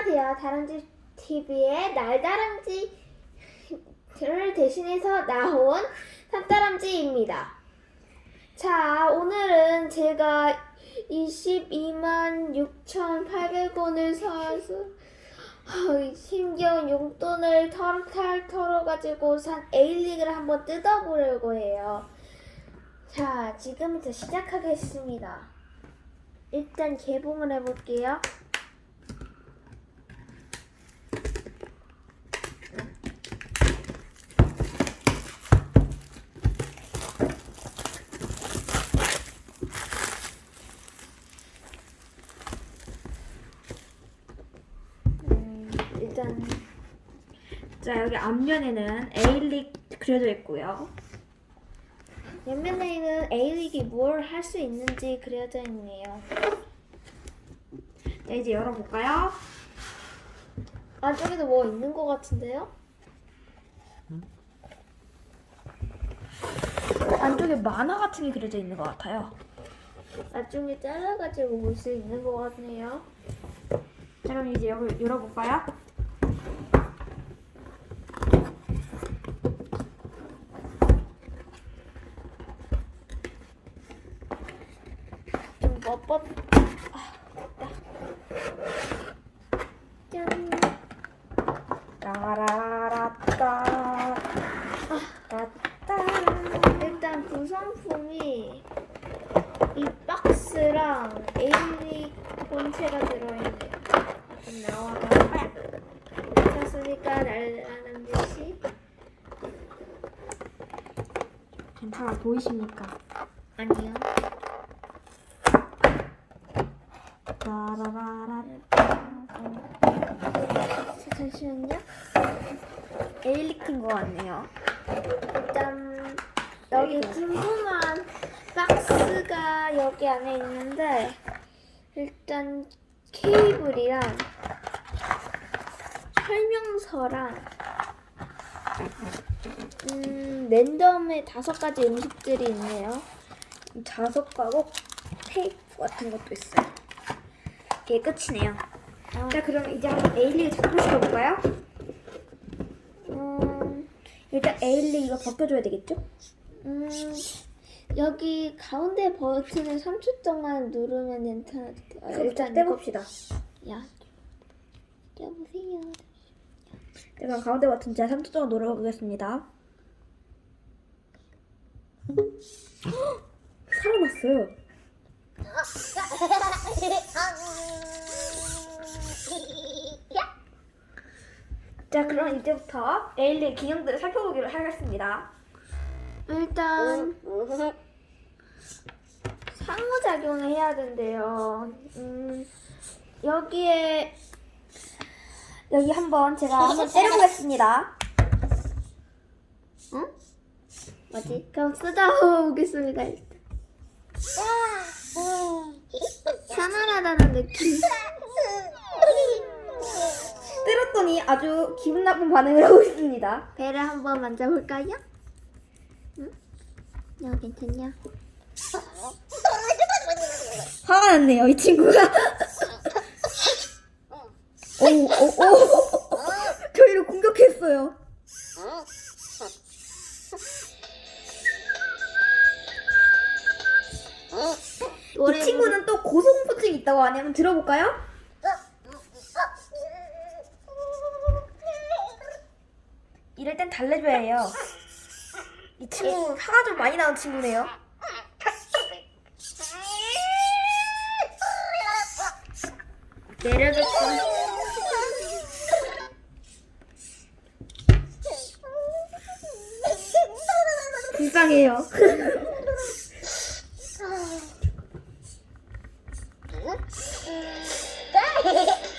안녕하세요. 다람쥐 TV의 날다람쥐를 대신해서 나온 산다람쥐입니다. 자, 오늘은 제가 22만 6,800원을 사서 어, 힘겨운 용돈을 털털 털어가지고 산 에일릭을 한번 뜯어보려고 해요. 자, 지금부터 시작하겠습니다. 일단 개봉을 해볼게요. 음, 일단 자 여기 앞면에는 에일릭 그려져 있고요. 옆면에는 에일릭이 뭘할 수 있는지 그려져 있네요. 네, 이제 열어볼까요? 안쪽에도 뭐 있는 것 같은데요? 안쪽에 만화 같은 게 그려져 있는 것 같아요. 나중에 잘라가지고 볼 수 있는 것 같네요. 자 그럼 이제 열어볼까요? 일단 구성품이 이 박스랑 에일릭 본체가 들어있네요. 좀 나와봐. 샀으니까 날라는 듯이. 괜찮아 보이십니까? 아니요. 따라라라 자, 잠시만요. 에일릭인 것 같네요. 일단 여기 궁금한 박스가 여기 안에 있는데 일단 케이블이랑 설명서랑 음, 랜덤의 다섯 가지 음식들이 있네요. 자석과 꼭 테이프 같은 것도 있어요. 이게 끝이네요. 아, 자 그럼 이제 한번 에일릭을 작동시켜 볼까요? 음, 일단 에일릭 이거 벗겨줘야 되겠죠? 음, 여기 가운데 버튼을 3초 동안 누르면 괜찮을 것 같아요. 일단 떼봅시다. 야, 여보세요. 제가 가운데 버튼 제가 3초 동안 눌러보겠습니다. 살아났어요. 자, 그럼 이제부터 에일리 기능들을 살펴보기로 하겠습니다. 일단 상호작용을 해야 된대요. 음, 여기에 여기 한번 제가 한번 때려보겠습니다. 응? 뭐지? 그럼 쓰다보겠습니다. 일단. 사늘하다는 느낌. 때렸더니 아주 기분 나쁜 반응을 하고 있습니다. 배를 한번 만져볼까요? 응? 야, 괜찮냐? 화가 났네요, 이 친구가. 오, 오, 오. 저희를 공격했어요. 이 친구는 또 고소공포증이 있다고 한번 들어볼까요? 이럴 땐 달래줘야 해요. 이 친구 화가 좀 많이 나는 친구네요. 내려줬어. 불쌍해요.